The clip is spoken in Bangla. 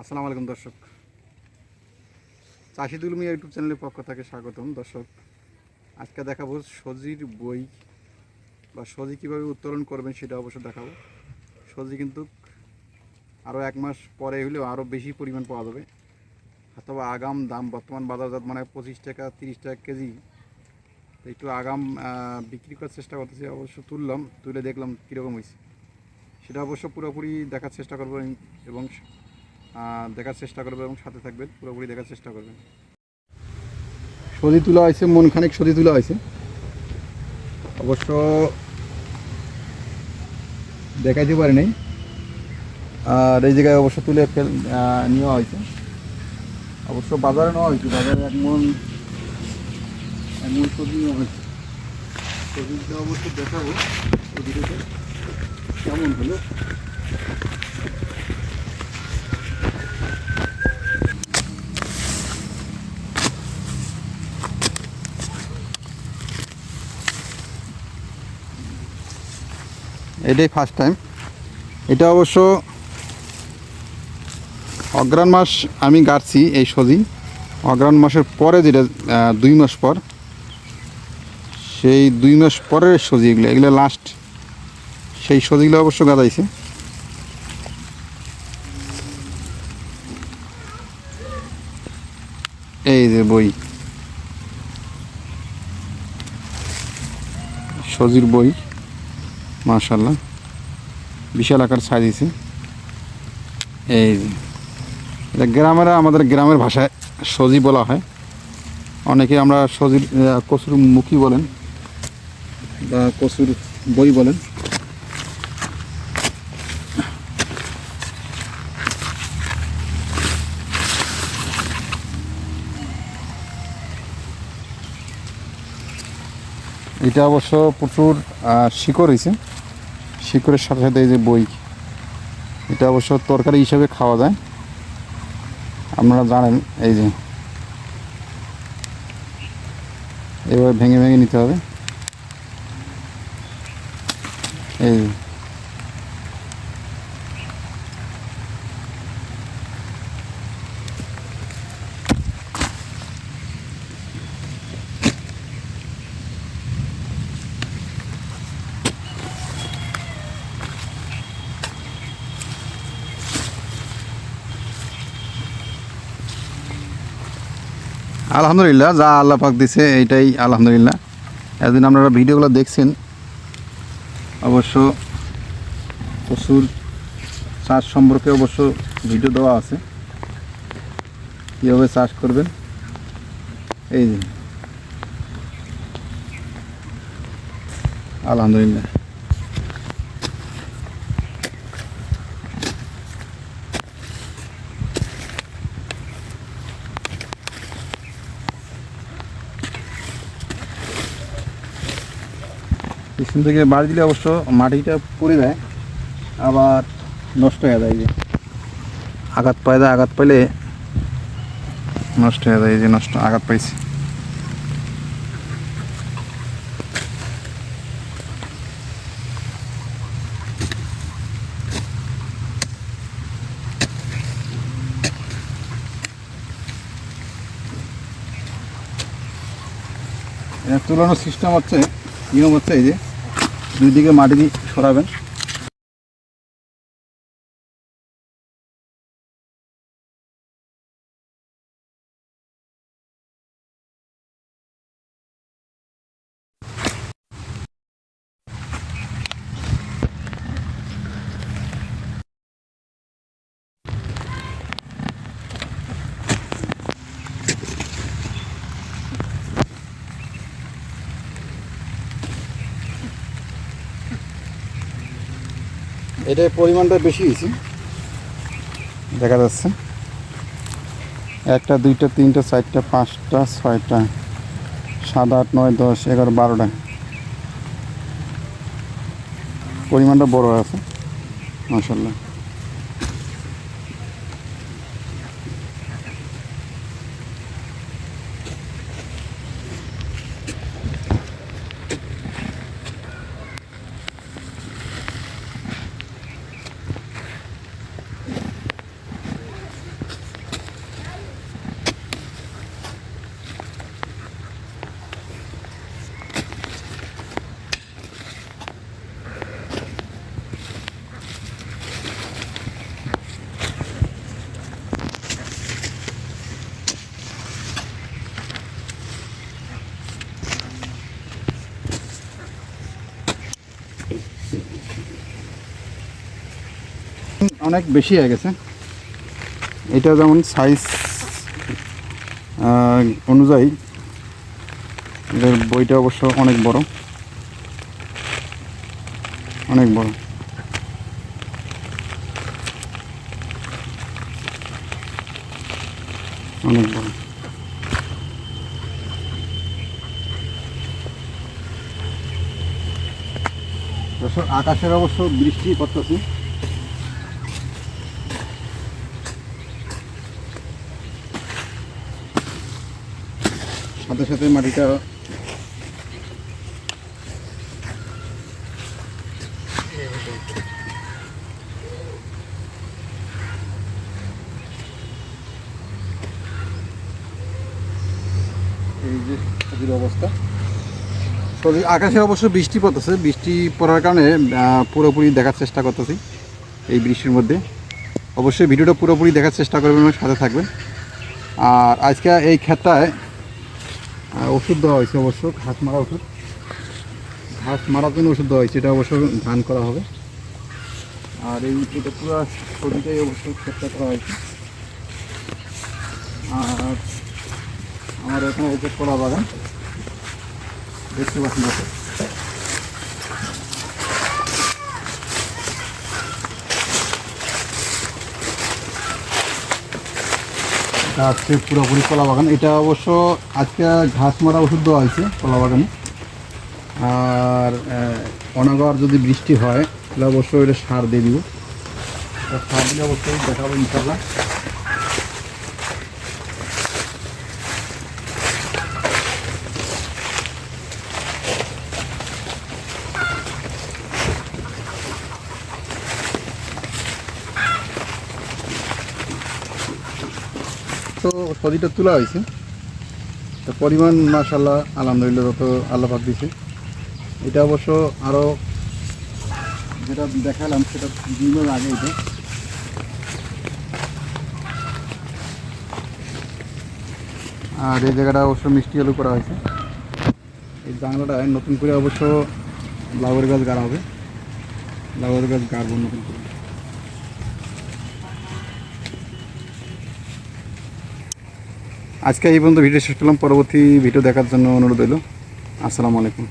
আসসালামু আলাইকুম, দর্শক। চাষি দুলমি ইউটিউব চ্যানেলের পক্ষ থেকে স্বাগতম, দর্শক। আজকে দেখাবো সজির বই, বা সজি কীভাবে উত্তোলন করবেন সেটা অবশ্য দেখাবো। সজি কিন্তু আরও এক মাস পরে হলেও আরও বেশি পরিমাণ পাওয়া যাবে। অথবা আগাম দাম, বর্তমান বাজারজাত মানে পঁচিশ টাকা, তিরিশ টাকা কেজি। একটু আগাম বিক্রি করার চেষ্টা করতেছি, অবশ্য তুললাম, তুলে দেখলাম কীরকম হয়েছে। সেটা অবশ্য পুরোপুরি দেখার চেষ্টা করব এবং দেখার চেষ্টা করবে এবং সাথে থাকবেন, পুরোপুরি দেখার চেষ্টা করবেন। সদি তোলা হয়েছে, মন খানিক সদি তোলা হয়েছে। অবশ্য দেখাইতে পারি নাই। আর এই জায়গায় অবশ্য তুলে ফেল নেওয়া হয়েছে। অবশ্য বাজারে নেওয়া হয়েছে, বাজারে এক মন এক মন সবজি নেওয়া হয়েছে। সবজিটা অবশ্য দেখাবো কেমন হলো। এটাই ফার্স্ট টাইম এটা অবশ্য অগ্রাণ মাস আমি গাড়ছি এই সজি। অগ্রাণ মাসের পরে যেটা দুই মাস পর, সেই দুই মাস পরের সজি এগুলো এগুলো লাস্ট সেই সজিগুলো অবশ্য গাদাইছে। এই যে বই। সজির বই। মাশাল্লাহ বিশাল আকার সাইজ হয়েছে এই। এটা গ্রামের, আমাদের গ্রামের ভাষায় সজি বলা হয়। অনেকে আমরা সজির কচুর মুখী বলেন বা কচুর বই বলেন। এটা অবশ্য প্রচুর শিকড় হয়েছে শিকড়ের সাথে সাথে এই যে বই, এটা অবশ্য তরকারি হিসাবে খাওয়া যায়। আপনারা জানেন, এই যে। এবার ভেঙে ভেঙে নিতে হবে। এই আলহামদুলিল্লাহ, যা আল্লাহ পাক দিছে এইটাই আলহামদুলিল্লাহ। এতদিন আপনারা ভিডিওগুলো দেখছেন, অবশ্য প্রচুর চাষ সম্পর্কে অবশ্য ভিডিও দেওয়া আছে। কীভাবে চাষ করবেন? এই যে। আলহামদুলিল্লাহ। পিছন থেকে বাড়ি দিলে অবশ্য মাটিটা পড়ে যায়, আবার নষ্ট হয়ে যায় যে। আঘাত পায় যায় আঘাত পাইলে নষ্ট হয়ে যায় যে নষ্ট, আঘাত পাইছে। তুলানোর সিস্টেম হচ্ছে, নিয়ম হচ্ছে এই যে দুই দিকে মাটি সরাবেন। এটার পরিমাণটা বেশি হয়েছে। দেখা যাচ্ছে। একটা, দুইটা, তিনটা, চারটা, পাঁচটা, ছয়টা, সাত, আট, নয়, দশ, এগারো, বারোটা। পরিমাণটা বড় আছে মাসাল্লাহ অনেক বেশি হয়ে গেছে। এটা যেমন সাইজ অনুযায়ী এদের বইটা অবশ্য অনেক বড়। অনেক বড়। অনেক বড়। আকাশের অবশ্য বৃষ্টি পড়তেছে। সাথে সাথে মাটিটা এই যে অবস্থা। তবে আকাশে অবশ্য বৃষ্টি পড়তেছে। বৃষ্টি পড়ার কারণে পুরোপুরি দেখার চেষ্টা করতেছি এই বৃষ্টির মধ্যে। অবশ্যই ভিডিওটা পুরোপুরি দেখার চেষ্টা করবেন সাথে থাকবেন। আর আজকে এই ক্ষেতটায় আহ, ওষুধ দেওয়া হয়েছে অবশ্য, ঘাস মারা ওষুধ। ঘাস মারার জন্য ওষুধ দেওয়া হয়েছে, এটা অবশ্য ধান করা হবে। আর এই এটা পুরো ছবিটাই অবশ্য চেষ্টা করা হয়েছে। আর আমার এখানে ওষুধ করা বাগান। দেখতে পাচ্ছেন হচ্ছে পুরোপুরি কলা বাগান। এটা অবশ্য আজকে ঘাস মারা ওষুধ দেওয়া হয়েছে কলা বাগানে। আর অনাগর যদি বৃষ্টি হয়, তাহলে অবশ্যই এটা সার দিয়ে দিব। সার দিলে অবশ্যই দেখাবো ইনশাল্লাহ তো সদিটা তোলা হয়েছে। তো পরিমাণ মাশাল্লাহ আলহামদুলিল্লাহ যত আল্লাপাক দিছে। এটা অবশ্য আরও যেটা দেখালাম, সেটা দিনের আগে এটা। আর এই জায়গাটা অবশ্য মিষ্টি আলু করা হয়েছে। এই বাংলাটায় নতুন করে অবশ্য লাউয়ের গাছ গাড়া হবে। লাউয়ের গাছ গাড়বো নতুন করে। আজকে এই পর্যন্ত ভিডিও শেষ করলাম। পরবর্তী ভিডিও দেখার জন্য অনুরোধ রইল। আসসালামু আলাইকুম।